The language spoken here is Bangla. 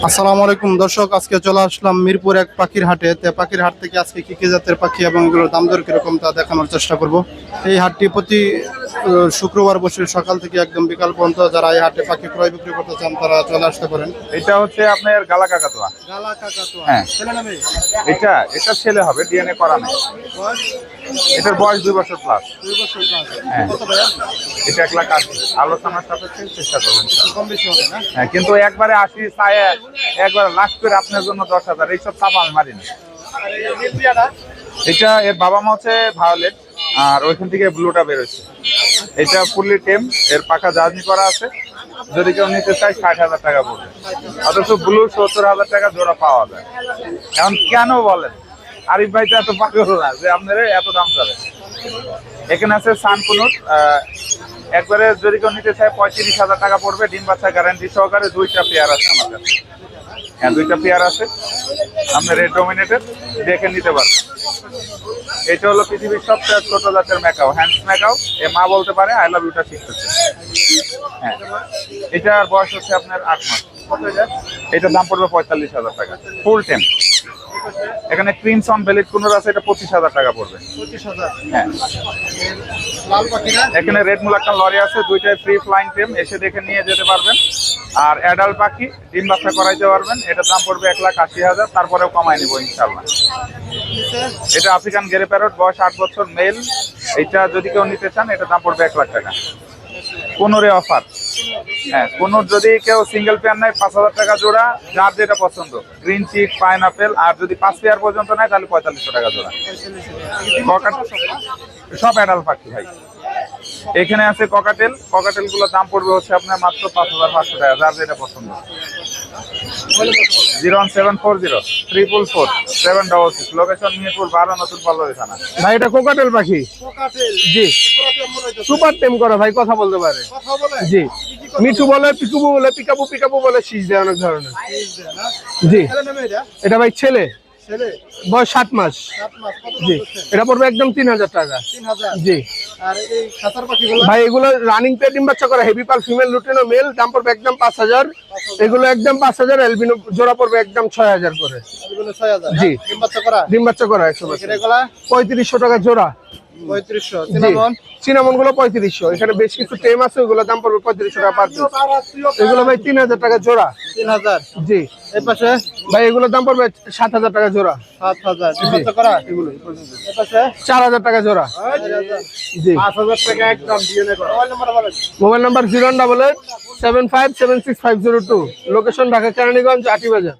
আসসালামু আলাইকুম। দর্শক, আজকে চলে আসলাম মিরপুর এক পাখির হাটে। তে পাখির হাট থেকে আজকে কি কি জাতের পাখি এবং এগুলোর দাম দর কীরকম তা দেখানোর চেষ্টা করব। এই হাটটি প্রতি শুক্রবার বসে সকাল থেকে একদম বিকাল পর্যন্ত যারা এই হাটে পাখি ক্রয় বিক্রি করতে চান তারা চলে আসতে পারেন। এটা হচ্ছে আপনার গালা কাকাতুয়া হ্যাঁ। এটা এটা ছেলে হবে ডিএনএ করা নেই। এটার বয়স দুই বছর প্লাস হ্যাঁ। এটা এক লাখ আশি। আলোচনার সাপেক্ষে চেষ্টা করবেন। হ্যাঁ কিন্তু একবারে আশি চায় একবারে লাস্ট করে আপনার জন্য দশ হাজার। এইসব চাপ আমি মারি না। এটা এর বাবা মা হচ্ছে ভায়োলেট আর ওইখান থেকে ব্লুটা বেরোচ্ছে এটা ফুললি টেম, এর পাখা জার্নি করা আছে। যদি কেউ নিতে চায়, ষাট হাজার টাকা পড়বে। অথচ ব্লু সত্তর হাজার টাকা জোড়া পাওয়া যায়। এখন কেন বলেন? আরিফ ভাই তো এত পাগল না যে আপনারা এত দাম চাবে এখানে আছে সানকুনুর একবারে যদি কেউ নিতে চায়, পঁয়ত্রিশ হাজার টাকা পড়বে, ডিম বাচ্চা গ্যারান্টি সহকারে দুইটা পেয়ার আছে আমার কাছে। হ্যাঁ দুইটা পেয়ার আছে। আপনার রেড ডোমিনেটেড দেখে নিতে পারবেন। এটা হলো পৃথিবীর সবচেয়ে ছোট জাতের ম্যাকাও হ্যান্ডস ম্যাকাও। এ মা বলতে পারে আই লাভ ইউটা শিখতেছে। হ্যাঁ। এটার বয়স হচ্ছে আপনার আট মাস। এটার দাম পড়বে পঁয়তাল্লিশ হাজার টাকা। ফুল টেম এখানে ক্রিমসন বেলিট কুনুর আছে এটা পঁচিশ হাজার টাকা পড়বে। হ্যাঁ। এখানে রেড মুল একটা লরি আছে দুইটাই ফ্রি ফ্লাইং টেম এসে দেখে নিয়ে যেতে পারবেন। আর অ্যাডাল্ট পাখি ডিম বাচ্চা করাইতে পারবেন এটার দাম পড়বে এক লাখ আশি হাজার তারপরেও কমাই নিবো ইনশাল্লাহ এটা আফ্রিকান গেরে প্যারট বয়স আট বছর মেল। এটা যদি কেউ নিতে চান এটা দাম পড়বে এক লাখ টাকা। কোনোরে অফার। হ্যাঁ কোনো যদি কেউ সিঙ্গেল পেয়ার নেয় পাঁচ হাজার টাকা জোড়া যার যেটা পছন্দ। গ্রিন চিক পাইনাপেল আর যদি পাঁচ পেয়ার পর্যন্ত নেয় তাহলে পঁয়তাল্লিশশো টাকা জোড়া। সব অ্যাডাল পাখি ভাই। এখানে আছে ককাটেল ককাটেলগুলোর দাম পড়বে হচ্ছে আপনার মাত্র পাঁচ হাজার পাঁচশো টাকা যার যেটা পছন্দ। Zero one seven four zero triple four seven double six location Mirpur বারো নতুন পল্লবী থানা। ভাই এটা কোকাটেল পাখি? জি। সুপার টেম করা ভাই কথা বলতে পারে। জি। মিঠু বলে? পিকুবু বলে পিকাবু পিকাবু বলে শীষ দেয় অনেক ধরনের। জি। এটা? ভাই ছেলে। বয়স সাত মাস। জি। এটা পড়বে একদম তিন হাজার টাকা। জি। ভাই এগুলো রানিং ডিম বাচ্চা করা। হেভি পাল ফিমেল লুটিনো মেল দাম পড়বে একদম পাঁচ হাজার। এগুলো একদম পাঁচ হাজার এলবিনো জোড়া পড়বে একদম ছয় হাজার করে। এগুলো ছয় হাজার। জি। ডিম বাচ্চা করা? ডিম বাচ্চা করা একশো পঁয়ত্রিশশো টাকা জোড়া। পঁয়ত্রিশশো। Cinnamon cinnamon? গুলো পঁয়ত্রিশশো। এখানে বেশ কিছু টেম আছে ওগুলো দাম পড়বে পঁয়ত্রিশশো টাকা পার এগুলো ভাই তিন হাজার টাকা জোড়া। তিন হাজার? জি। এই পাশে? ভাই এগুলোর দাম পড়বে সাত হাজার টাকা জোড়া। সাত হাজার। এগুলো চার হাজার টাকা জোড়া। জি। পাঁচ হাজার টাকা একদম mobile number mobile number zero double eight seven five seven six five zero two. Location Dhaka Keraniganj Ati Bazar.